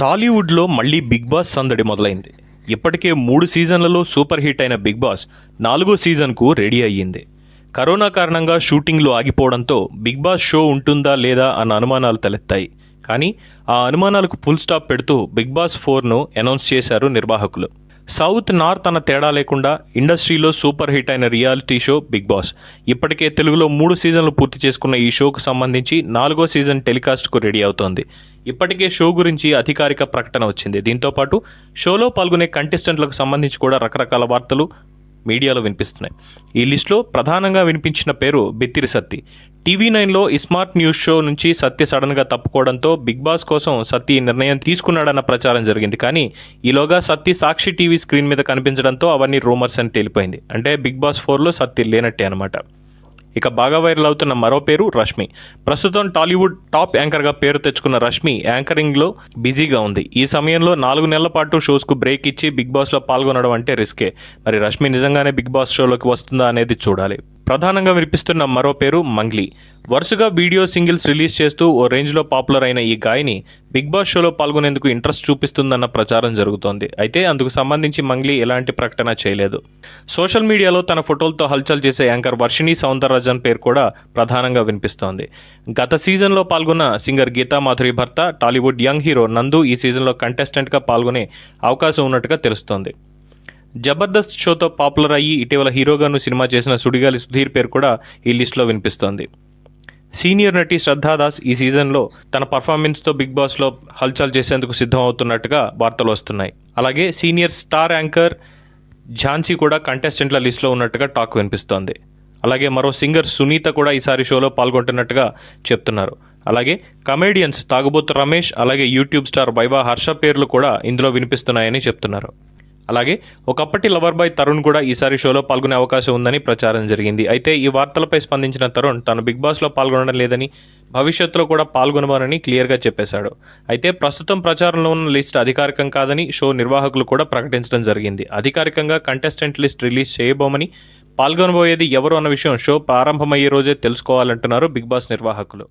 టాలీవుడ్లో మళ్ళీ big boss సందడి మొదలైంది. ఇప్పటికే మూడు సీజన్లలో సూపర్ హిట్ అయిన బిగ్ బాస్ నాలుగో సీజన్కు రెడీ అయ్యింది. కరోనా కారణంగా షూటింగ్లు ఆగిపోవడంతో బిగ్ బాస్ షో ఉంటుందా లేదా అన్న అనుమానాలు తలెత్తాయి. కానీ ఆ అనుమానాలకు ఫుల్ స్టాప్ పెడుతూ బిగ్ బాస్ ఫోర్ను అనౌన్స్ చేశారు నిర్వాహకులు. సౌత్ నార్త్ అన్న తేడా లేకుండా ఇండస్ట్రీలో సూపర్ హిట్ అయిన రియాలిటీ షో బిగ్ బాస్. ఇప్పటికే తెలుగులో మూడు సీజన్లు పూర్తి చేసుకున్న ఈ షోకు సంబంధించి నాలుగో సీజన్ టెలికాస్ట్కు రెడీ అవుతోంది. ఇప్పటికే షో గురించి అధికారిక ప్రకటన వచ్చింది. దీంతో పాటు షోలో పాల్గొనే కంటెస్టెంట్లకు సంబంధించి కూడా రకరకాల వార్తలు మీడియాలో వినిపిస్తున్నాయి. ఈ లిస్టులో ప్రధానంగా వినిపించిన పేరు బిత్తిరి సత్తి. టీవీ నైన్లో స్మార్ట్ న్యూస్ షో నుంచి సత్య సడన్గా తప్పుకోవడంతో బిగ్ బాస్ కోసం సత్య ఈ నిర్ణయం తీసుకున్నాడన్న ప్రచారం జరిగింది. కానీ ఈలోగా సత్య సాక్షి టీవీ స్క్రీన్ మీద కనిపించడంతో అవన్నీ రూమర్స్ అని తేలిపోయింది. అంటే బిగ్ బాస్ ఫోర్లో సత్య లేనట్టే అనమాట. ఇక బాగా వైరల్ అవుతున్న మరో పేరు రష్మి. ప్రస్తుతం టాలీవుడ్ టాప్ యాంకర్గా పేరు తెచ్చుకున్న రష్మి యాంకరింగ్లో బిజీగా ఉంది. ఈ సమయంలో నాలుగు నెలల పాటు షోస్కు బ్రేక్ ఇచ్చి బిగ్ బాస్లో పాల్గొనడం అంటే రిస్కే. మరి రష్మి నిజంగానే బిగ్ బాస్ షోలోకి వస్తుందా అనేది చూడాలి. ప్రధానంగా వినిపిస్తున్న మరో పేరు మంగ్లీ. వరుసగా వీడియో సింగిల్స్ రిలీజ్ చేస్తూ ఓ రేంజ్లో పాపులర్ అయిన ఈ గాయని బిగ్ బాస్ షోలో పాల్గొనేందుకు ఇంట్రెస్ట్ చూపిస్తుందన్న ప్రచారం జరుగుతోంది. అయితే అందుకు సంబంధించి మంగ్లీ ఎలాంటి ప్రకటన చేయలేదు. సోషల్ మీడియాలో తన ఫోటోలతో హల్చల్ చేసే యాంకర్ వర్షిణి సౌందరరాజన్ పేరు కూడా ప్రధానంగా వినిపిస్తోంది. గత సీజన్లో పాల్గొన్న సింగర్ గీతా మాధురి భర్త టాలీవుడ్ యంగ్ హీరో నందు ఈ సీజన్లో కంటెస్టెంట్గా పాల్గొనే అవకాశం ఉన్నట్టుగా తెలుస్తోంది. జబర్దస్త్ షోతో పాపులర్ అయ్యి ఇటీవల హీరోగాను సినిమా చేసిన సుడిగాలి సుధీర్ పేరు కూడా ఈ లిస్టులో వినిపిస్తోంది. సీనియర్ నటి శ్రద్ధాదాస్ ఈ సీజన్లో తన పర్ఫార్మెన్స్తో బిగ్ బాస్లో హల్చల్ చేసేందుకు సిద్ధం అవుతున్నట్టుగా వార్తలు వస్తున్నాయి. అలాగే సీనియర్ స్టార్ యాంకర్ ఝాన్సీ కూడా కంటెస్టెంట్ల లిస్టులో ఉన్నట్టుగా టాక్ వినిపిస్తోంది. అలాగే మరో సింగర్ సునీత కూడా ఈసారి షోలో పాల్గొంటున్నట్టుగా చెప్తున్నారు. అలాగే కమేడియన్స్ తాగుబోతు రమేష్ అలాగే యూట్యూబ్ స్టార్ వైవా హర్ష పేర్లు కూడా ఇందులో వినిపిస్తున్నాయని చెప్తున్నారు. అలాగే ఒకప్పటి లవర్ బాయ్ తరుణ్ కూడా ఈసారి షోలో పాల్గొనే అవకాశం ఉందని ప్రచారం జరిగింది. అయితే ఈ వార్తలపై స్పందించిన తరుణ్ తాను బిగ్ బాస్లో పాల్గొనడం లేదని భవిష్యత్తులో కూడా పాల్గొనవారని క్లియర్గా చెప్పేశాడు. అయితే ప్రస్తుతం ప్రచారంలో ఉన్న లిస్ట్ అధికారికం కాదని షో నిర్వాహకులు కూడా ప్రకటించడం జరిగింది. అధికారికంగా కంటెస్టెంట్ లిస్ట్ రిలీజ్ చేయబోమని పాల్గొనబోయేది ఎవరు అన్న విషయం షో ప్రారంభమయ్యే రోజే తెలుసుకోవాలంటున్నారు బిగ్ బాస్ నిర్వాహకులు.